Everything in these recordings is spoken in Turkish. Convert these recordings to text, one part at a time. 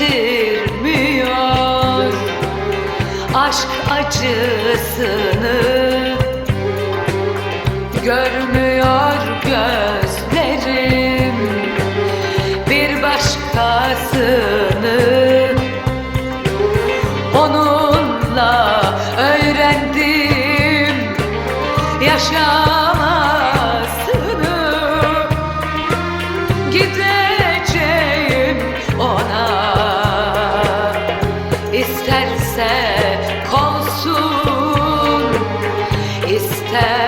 bitirmiyor Aşk acısını görmüyor. İsterse kolsun isterse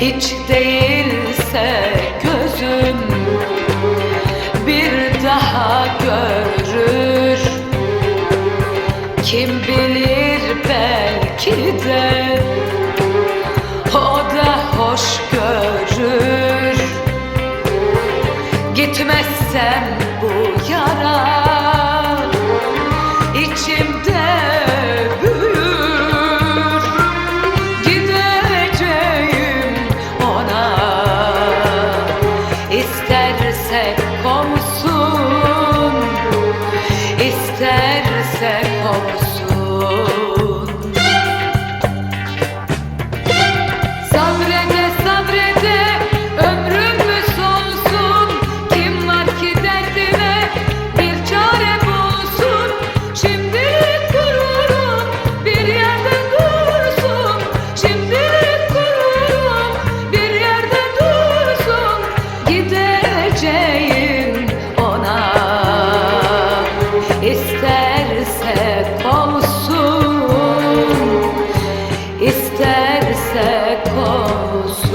Hiç değilse gözüm bir daha görür. Kim bilir belki de o da hoş görür. Gitmezsem kimse kalsın